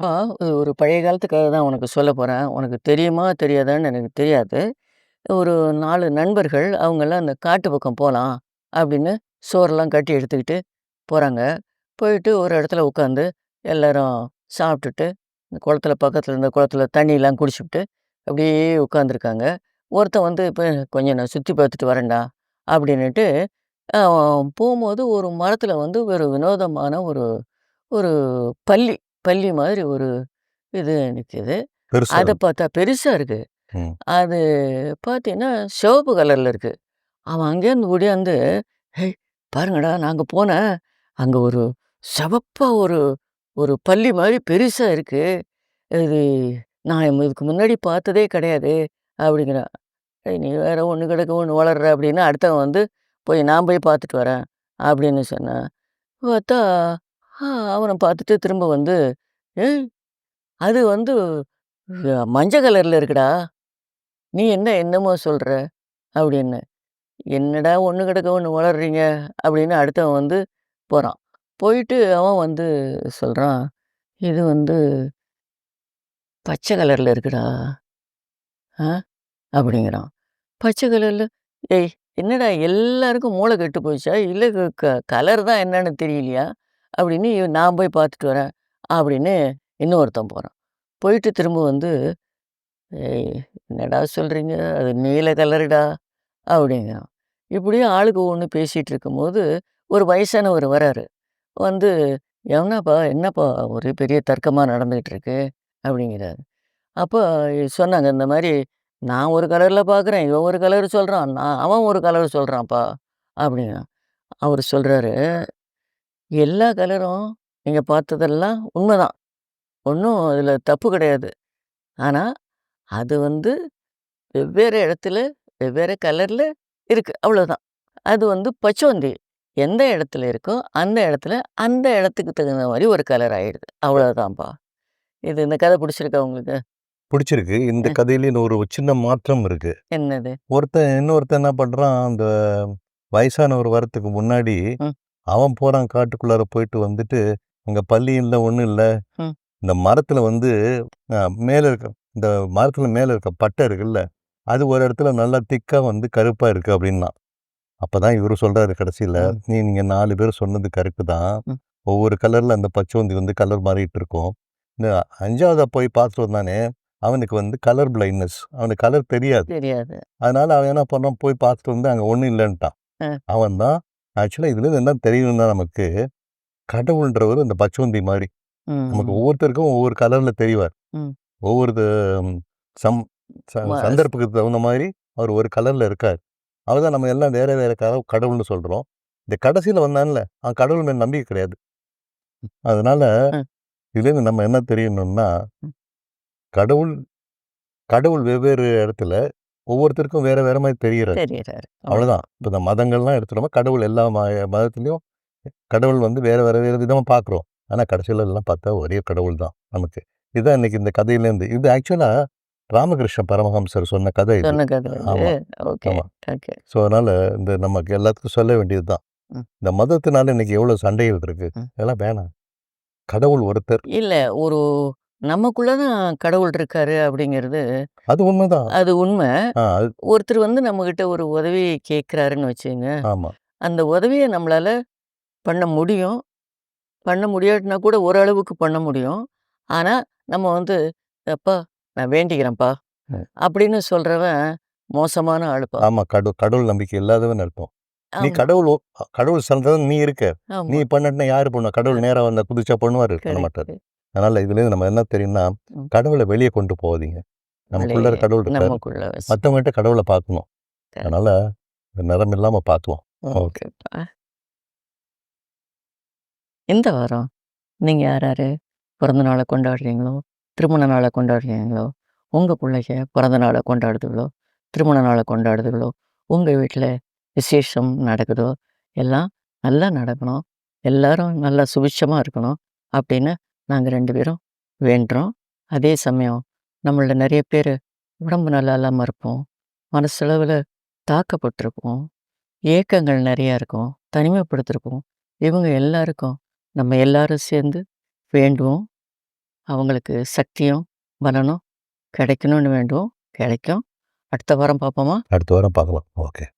ஆ ஒரு பழைய காலத்து கதை தான் உனக்கு சொல்லப் போகிறேன் உனக்கு தெரியுமா? தெரியாதான்னு எனக்கு தெரியாது. ஒரு நாலு நண்பர்கள் அவங்கெல்லாம் அந்த காட்டு பக்கம் போகலாம் அப்படின்னு சோறெல்லாம் கட்டி எடுத்துக்கிட்டு போகிறாங்க போயிட்டு ஒரு இடத்துல உட்காந்து எல்லோரும் சாப்பிட்டுட்டு, இந்த குளத்துல பக்கத்தில் இருந்த குளத்துல தண்ணியெலாம் குடிச்சுட்டு அப்படியே உட்காந்துருக்காங்க. ஒருத்தன் வந்து இப்போ "கொஞ்சம் நான் சுற்றி பார்த்துட்டு வரேன்டா" அப்படின்னுட்டு போகும்போது ஒரு மரத்தில் வந்து ஒரு வினோதமான ஒரு ஒரு பள்ளி பல்லி மாதிரி ஒரு இது. பெருசா அத. பார்த்தா பெருசா இருக்கு. அது பார்த்தீங்கன்னா, சிவப்பு கலர்ல இருக்கு. அவன் அங்கேருந்து ஓடியாந்து, "ஹேய்! பாருங்கடா நான் அங்க போனேன். அங்க ஒரு சிவப்பா ஒரு ஒரு பல்லி மாரி பெருசா இருக்கு. இது நான் இதுக்கு முன்னாடி பார்த்ததே கிடையாது" அப்படிங்கிறான். "ஏய் நீ வேற ஒண்ணு கிடக்க ஒண்ணு வளர்ற" அப்படின்னு அடுத்தவன் வந்து, "போய் நான் போய் பார்த்துட்டு வரேன்" அப்படின்னு சொன்னான். பார்த்தா, அவனை பார்த்துட்டு திரும்ப வந்து, "ஏய்! அது வந்து மஞ்சள் கலரில் இருக்குடா. நீ என்ன என்னமோ சொல்கிற அப்படின்னு. "என்னடா ஒன்று கிடக்க ஒன்று வளர்றீங்க" அப்படின்னு அடுத்தவன் வந்து போகிறான் போயிட்டு அவன் வந்து சொல்கிறான் "இது வந்து பச்சை கலரில் இருக்குடா" ஆ அப்படிங்கிறான். "பச்சை கலரில் ஏய் என்னடா எல்லாருக்கும் மூளை கெட்டு போச்சா? இல்லை க க கலர் தான் என்னன்னு தெரியலையா?" அப்படின்னு "நான் போய் பார்த்துட்டு வரேன்" அப்படின்னு இன்னொருத்தன் போகிறான் போயிட்டு திரும்ப வந்து, "ஏய் என்னடா சொல்கிறீங்க அது நீல கலருடா" அப்படிங்கிறான். இப்படியே ஆளுக்கு ஒன்று பேசிகிட்டு இருக்கும்போது, ஒரு வயசானவர் வராரு. வந்து, "எவனாப்பா என்னப்பா ஒரு பெரிய தர்க்கமாக நடந்துகிட்டு இருக்கு" அப்படிங்கிறாரு. அப்போ சொன்னாங்க இந்த மாதிரி "நான் ஒரு கலரில் பார்க்குறேன். இவன் ஒரு கலர் சொல்கிறான் நான் அவன் ஒரு கலர் சொல்கிறான்ப்பா அப்படின்னா. அவர் சொல்கிறாரு "எல்லா கலரும் நீங்க பார்த்ததெல்லாம் உண்மதான். ஒண்ணும் அதுல தப்பு கிடையாது. ஆனா, அது வந்து வெவ்வேறு இடத்துல, வெவ்வேறு கலர்ல இருக்கு. அவ்வளோதான். அது வந்து பச்சோந்தி. எந்த இடத்துல இருக்கோ, அந்த இடத்துல அந்த இடத்துக்கு தகுந்த மாரி ஒரு கலர் ஆயிடுது. அவ்வளோதான்ப்பா." இது இந்த கதை பிடிச்சிருக்கா உங்களுக்கு? பிடிச்சிருக்கு. இந்த அ. கதையில இன்னும் ஒரு சின்ன மாற்றம் இருக்கு. என்னது? ஒருத்தன் இன்னொருத்தன் என்ன பண்றான், அந்த வயசானவர் வரத்துக்கு முன்னாடி, ம். அவன் போறான் காட்டுக்குள்ளார போயிட்டு வந்துட்டு, அங்க இல்ல, ஒண்ணும் இல்ல. இந்த மரத்துல வந்து மேல இருக்க இந்த மரத்துல மேல இருக்க பட்டை இருக்குல்ல, அது ஒரு இடத்துல நல்லா திக்கா வந்து கருப்பா இருக்கு அப்படின்னான். அப்பதான் இவரு சொல்றாரு கடைசியில. "நீ நீங்க 4 பேர் சொன்னது கரெக்ட்டு தான். ஒவ்வொரு கலர்ல அந்த பச்சோந்தி வந்து கலர் மாறிட்டு இருக்கும். இந்த 5வதா போய் பார்த்துட்டு வந்தானே, அவனுக்கு வந்து கலர் பிளைண்ட்னஸ். அவனுக்கு கலர் தெரியாது. தெரியாது. அதனால அவன் என்ன பண்ணான், போய் பார்த்துட்டு வந்து அங்க ஒண்ணும் இல்லன்ட்டான். அவன் தான் ஆக்சுவலா இதுலருந்து என்ன தெரியும்னா நமக்கு, கடவுள்ன்றவரு இந்த பச்சோந்தி மாரி. நமக்கு. ஒவ்வொருத்தருக்கும் ஒவ்வொரு கலர்ல தெரிவார். ஒவ்வொரு சம் சந்தர்ப்பத்துக்கு தகுந்த மாரி அவர் ஒரு கலர்ல இருக்காரு. அவர்தான் நம்ம எல்லாம் வேற வேற க கடவுள்னு சொல்றோம். இந்த கடைசியில வந்தான்ல, அவன் கடவுள் மேல நம்பிக்கை கிடையாது. அதனால. இதுலேருந்து நம்ம என்ன தெரியணும்னா. கடவுள் கடவுள் வெவ்வேறு இடத்துல ஒவ்வொருத்தருக்கும் வேற வேற மாரி தெரியிறாரு. தெரியிறாரு. அவ்வளோதான். இப்ப இந்த மதங்கள்லாம் எடுத்துட்டோமா, கடவுள் எல்லா மதத்திலயும் கடவுள் வந்து வேற வேற வேற விதமா பார்க்குறோம். ஆனா கடைசியில எல்லாம் பார்த்தா ஒரே கடவுள் தான் நமக்கு. இதுதான் இன்னைக்கு இந்த கதையிலேருந்து. இது ஆக்சுவலா ராமகிருஷ்ண பரமஹம்சர் சொன்ன கதை. ஸோ அதனால இந்த நமக்கு எல்லாத்துக்கும் சொல்ல வேண்டியது தான். இந்த மதத்தினால இன்னைக்கு எவ்வளோ சண்டைகள் இருக்கு. இதெல்லாம் வேணாம். கடவுள் ஒருத்தர். இல்ல ஒரு நமக்குள்ள தான் கடவுள் இருக்காரு அப்படிங்கிறது, அது உண்மைதான். அது உண்மை. ஆ அது ஒருத்தர் வந்து நம்மகிட்ட ஒரு உதவி கேட்குறாருன்னு வச்சுக்கங்க, ஆமா. அந்த உதவிய நம்மளால பண்ண முடியும். பண்ண முடியாட்டினா கூட ஓரளவுக்கு பண்ண முடியும். ஆனா, நம்ம வந்து, "அப்பா நான் வேண்டிக்கிறேன்ப்பா" ம். அப்படின்னு சொல்றவன் மோசமான ஆளுப்பா. ஆமா. கடு கடவுள் நம்பிக்கை இல்லாதவன் அர்த்தம். நீ ஆமா. கடவுள் ஒ கடவுள் சந்ததன் நீ இருக்க. நீ. பண்ணாட்டினா யாரு பண்ணுவா? கடவுள் நேரா வந்தா குதிச்சா பண்ணுவாரு? பண்ண மாட்டாரு. அதனால இதுலேருந்து நம்ம என்ன தெரியும்னா. கடவுள வெளிய கொண்டு போகாதீங்க. நமக்குள்ள கடவுள் இருக்காரு. மத்தவங்ககிட்ட கடவுள பார்க்கணும். அதனால நிறம் இல்லாம பார்த்துவோம். ஓகே. ஓகேப்பா. இந்த வாரம் நீங்க யார் யாரு பிறந்த நாள கொண்டாடுறீங்களோ, திருமண நாள கொண்டாடுறீங்களோ, உங்க புள்ளைங்க பிறந்த நாள கொண்டாடுதுகளோ, திருமண நாள கொண்டாடுதுகளோ, உங்க வீட்ல விசேஷம் நடக்குதோ, எல்லாம் நல்லா நடக்கணும். எல்லாரும் நல்லா சுபிட்சமா இருக்கணும். அப்படின்னு நாங்கள் ரெண்டு பேரும் வேண்டுறோம். அதே சமயம் நம்மளோட நிறைய பேர் உடம்பு நல்லா இல்லாமல் இருப்போம். மனசளவில் தாக்கப்பட்டிருப்போம். ஏக்கங்கள் நிறையா இருக்கும். தனிமைப்படுத்திருப்போம். இவங்க எல்லாருக்கும் நம்ம எல்லாரும் சேர்ந்து வேண்டுவோம். அவங்களுக்கு சக்தியும், பலனும் கிடைக்கணும்னு வேண்டுவோம். கிடைக்கும். அடுத்த வாரம் பார்ப்போமா? அடுத்த வாரம் பார்க்கலாம். ஓகே.